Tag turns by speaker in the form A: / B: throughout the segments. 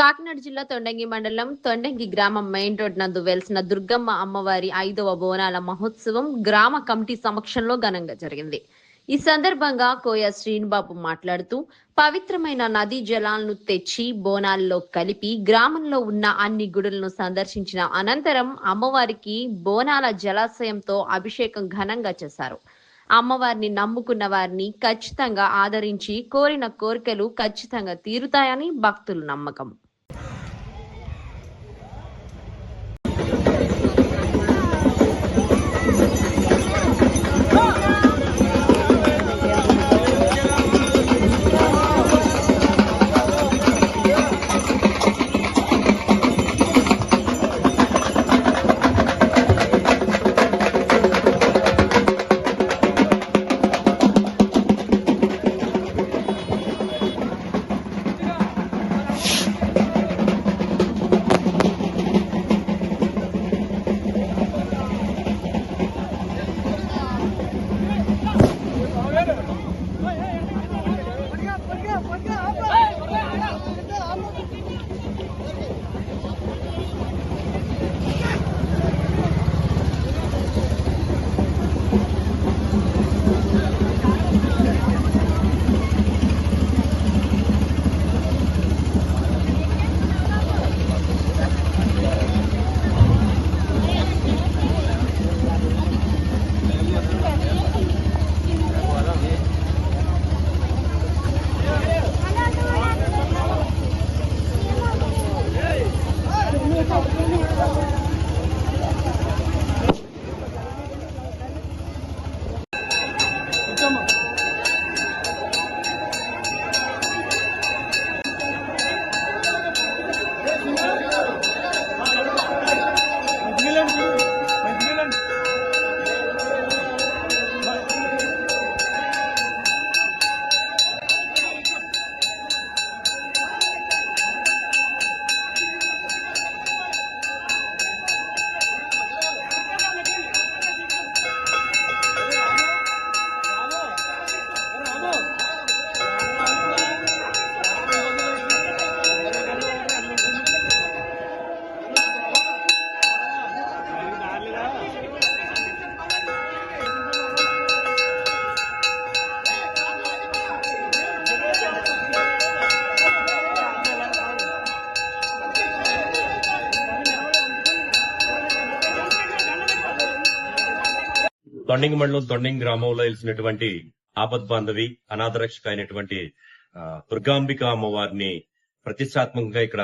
A: కాకినాడ జిల్లా తొండంగి మండలం తొండంగి గ్రామం మెయిన్ రోడ్ నందు వెలిసిన దుర్గమ్మ అమ్మవారి ఐదవ బోనాల మహోత్సవం గ్రామ కమిటీ సమక్షంలో ఘనంగా జరిగింది. ఈ సందర్భంగా కోయ శ్రీనిబాబు మాట్లాడుతూ పవిత్రమైన నదీ జలాలను తెచ్చి బోనాల్లో కలిపి గ్రామంలో ఉన్న అన్ని గుడులను సందర్శించిన అనంతరం అమ్మవారికి బోనాల జలాశయంతో అభిషేకం ఘనంగా చేశారు. అమ్మవారిని నమ్ముకున్న వారిని ఖచ్చితంగా ఆదరించి కోరిన కోరికలు ఖచ్చితంగా తీరుతాయని భక్తులు నమ్మకం.
B: దొండింగ్ మండలం దొండింగ్ గ్రామంలో వెలిసినటువంటి ఆపద్ బాంధవి అనాథరక్షక అయినటువంటి ఆ, దుర్గాంబిక అమ్మవారిని ప్రతిష్టాత్మకంగా ఇక్కడ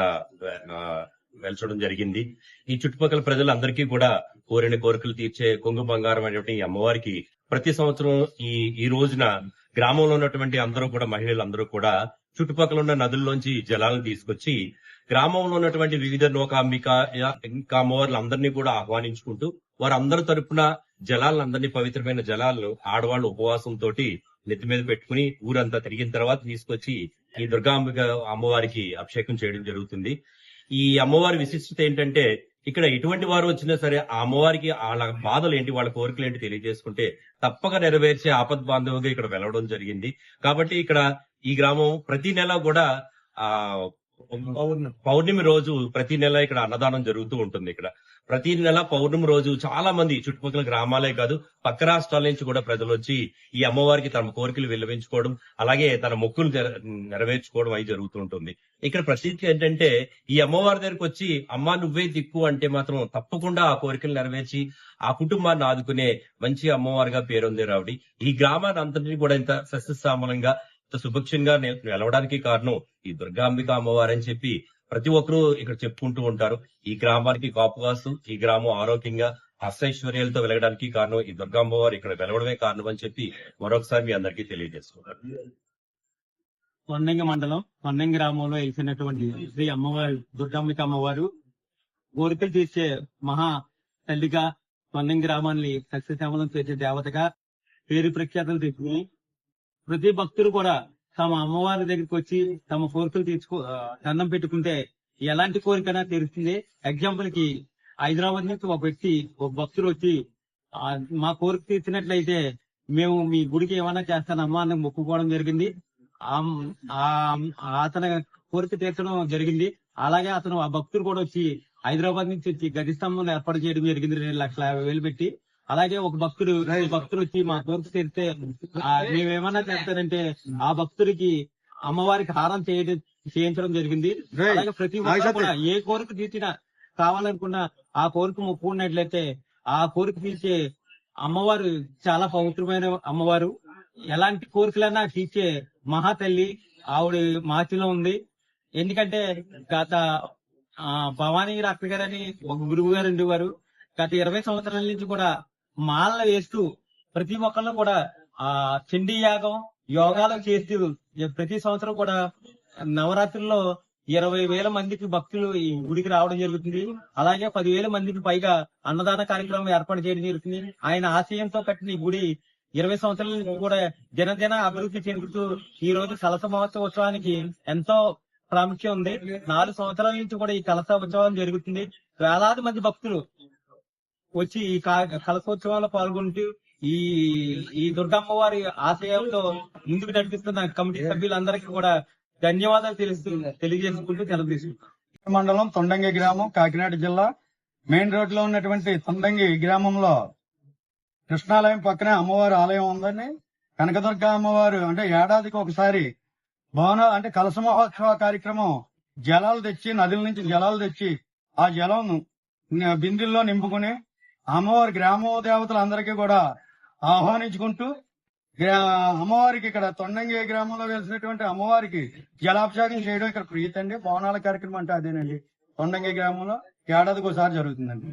B: వెలచడం జరిగింది. ఈ చుట్టుపక్కల ప్రజలందరికీ కూడా కోరిన కోరికలు తీర్చే కొంగు బంగారం అనేటువంటి ఈ అమ్మవారికి ప్రతి సంవత్సరం ఈ ఈ రోజున గ్రామంలో ఉన్నటువంటి అందరూ కూడా మహిళలందరూ కూడా చుట్టుపక్కల ఉన్న నదుల్లోంచి జలాలను తీసుకొచ్చి గ్రామంలో ఉన్నటువంటి వివిధ నౌకాంబిక ఇంకా అందరినీ కూడా ఆహ్వానించుకుంటూ వారందరి తరపున జలాలందరినీ పవిత్రమైన జలాలను ఆడవాళ్ళు ఉపవాసంతో నెత్తి మీద పెట్టుకుని ఊరంతా తిరిగిన తర్వాత తీసుకొచ్చి ఈ దుర్గాంబిక అమ్మవారికి అభిషేకం చేయడం జరుగుతుంది. ఈ అమ్మవారి విశిష్టత ఏంటంటే ఇక్కడ ఎటువంటి వారు వచ్చినా సరే ఆ అమ్మవారికి వాళ్ళ బాధలు ఏంటి వాళ్ళ కోరికలు ఏంటి తెలియజేసుకుంటే తప్పక నెరవేర్చే ఆపద్ బాంధవుగా ఇక్కడ వెలవడం జరిగింది. కాబట్టి ఇక్కడ ఈ గ్రామం ప్రతి నెల కూడా ఆ పౌర్ణమి రోజు ప్రతి నెల ఇక్కడ అన్నదానం జరుగుతూ ఉంటుంది ఇక్కడ. ప్రతి నెల పౌర్ణమి రోజు చాలా మంది చుట్టుపక్కల గ్రామాలే కాదు పక్క రాష్ట్రాల నుంచి కూడా ప్రజలు వచ్చి ఈ అమ్మవారికి తమ కోరికలు విలవించుకోవడం అలాగే తన మొక్కులు నెరవేర్చుకోవడం అవి జరుగుతూ ఉంటుంది. ఇక్కడ ప్రసిద్ధి ఏంటంటే ఈ అమ్మవారి దగ్గరకు వచ్చి అమ్మ నువ్వే దిక్కు అంటే మాత్రం తప్పకుండా ఆ కోరికలు నెరవేర్చి ఆ కుటుంబాన్ని ఆదుకునే మంచి అమ్మవారిగా పేరొంది రావిడి. ఈ గ్రామాన్ని అంతటిని కూడా ఇంత సస్యశ్యామలంగా సుభిక్షంగా నిల- నిలవడానికి కారణం ఈ దుర్గాంబిక అమ్మవారు అని చెప్పి ప్రతి ఒక్కరూ ఇక్కడ చెప్పుకుంటూ ఉంటారు. ఈ గ్రామానికి కాపుగాస్తూ ఈ గ్రామం ఆరోగ్యంగా అష్టైశ్వర్యాలతో వెలగడానికి కారణం ఈ దుర్గాంబవారు ఇక్కడ వెలవడమే కారణం అని చెప్పి మరొకసారి మీ అందరికీ తెలియజేసుకున్నారు
C: కొండంగి మండలం కొండంగి గ్రామంలో వెలిసినటువంటి శ్రీ అమ్మవారు దుర్గాంబిక అమ్మవారు కోరికలు తీర్చే మహా తల్లిగా కొండంగి గ్రామాన్ని సస్యశ్యామలం చేసే దేవతగా పేరు ప్రఖ్యాతలు తెచ్చుకుని ప్రతి భక్తులు కూడా తమ అమ్మవారి దగ్గరికి వచ్చి తమ కోరికలు తీర్చుకో దండం పెట్టుకుంటే ఎలాంటి కోరికైనా తీరుస్తుంది. ఎగ్జాంపుల్కి హైదరాబాద్ నుంచి ఒక వ్యక్తి ఒక భక్తుడు వచ్చి మా కోరిక తీర్చినట్లయితే మేము మీ గుడికి ఏమైనా చేస్తానమ్మా అని మొక్కుకోవడం జరిగింది. ఆ- అతని కోరిక తీర్చడం జరిగింది. అలాగే అతను ఆ భక్తుడు కూడా వచ్చి హైదరాబాద్ నుంచి వచ్చి గది స్తంభం ఏర్పాటు చేయడం జరిగింది. రెండు లక్షల యాభై వేలు పెట్టి. అలాగే ఒక భక్తుడు భక్తుడు వచ్చి మా కోరిక తీరితే మేమేమన్నా చేస్తారంటే ఆ భక్తుడికి అమ్మవారికి హారం చేయడం చేయించడం జరిగింది. అలాగే ప్రతి ఒక్కరు. కూడా ఏ కోరిక తీర్చినా కావాలనుకున్నా ఆ కోరిక మొక్కుకున్నట్లయితే ఆ కోరిక తీర్చే అమ్మవారు చాలా పవిత్రమైన అమ్మవారు. ఎలాంటి కోరికలన్నా తీర్చే మహాతల్లి ఆవిడ మాచిలో ఉంది. ఎందుకంటే గత ఆ, భవానీ డాక్టర్ గారు అని ఒక గురువు గారు ఉండేవారు. గత ఇరవై సంవత్సరాల నుంచి కూడా మాలలు వేస్తూ ప్రతి ఒక్కళ్ళు కూడా ఆ చండీ యాగం యోగాలు చేస్తూ ప్రతి సంవత్సరం కూడా నవరాత్రుల్లో ఇరవై వేల మందికి భక్తులు ఈ గుడికి రావడం జరుగుతుంది. అలాగే పదివేల మందికి పైగా అన్నదాన కార్యక్రమం ఏర్పాటు చేయడం జరుగుతుంది. ఆయన ఆశయంతో కట్టిన ఈ గుడి ఇరవై సంవత్సరాల నుంచి కూడా దినదిన అభివృద్ధి చెందుతూ ఈ రోజు కలస మహోత్సవానికి ఎంతో ప్రాముఖ్యం ఉంది. నాలుగు సంవత్సరాల నుంచి కూడా ఈ కలస ఉత్సవం జరుగుతుంది. వేలాది మంది భక్తులు వచ్చి ఈ కా- కలశోత్సవాల్లో పాల్గొంటూ ఈ ఈ దుర్గమ్మ వారి ఆశయాలతో ముందుకు నడిపిస్తున్న కమిటీ సభ్యులందరికీ కూడా ధన్యవాదాలు తెలుస్తూ తెలియజేసుకుంటూ సెలవు తీసుకుంటాం
D: మండలం తొండంగి గ్రామం కాకినాడ జిల్లా. మెయిన్ రోడ్లో ఉన్నటువంటి తొండంగి గ్రామంలో కృష్ణాలయం పక్కనే అమ్మవారి ఆలయం ఉందని కనకదుర్గ అమ్మవారు అంటే ఏడాదికి ఒకసారి భవన అంటే కలస మహోత్సవ కార్యక్రమం జలాలు తెచ్చి నదుల నుంచి జలాలు తెచ్చి ఆ జలం బిందెల్లో నింపుకుని అమ్మవారి గ్రామ దేవతలందరికీ కూడా ఆహ్వానించుకుంటూ గ్రా- అమ్మవారికి ఇక్కడ తొండంగి గ్రామంలో వెలిసినటువంటి అమ్మవారికి జలాభిషేకం చేయడం ఇక్కడ ప్రీతండి. అండి బోనాల కార్యక్రమం అంటే అదేనండి. తొండంగి గ్రామంలో ఏడాదికి ఒకసారి జరుగుతుందండి.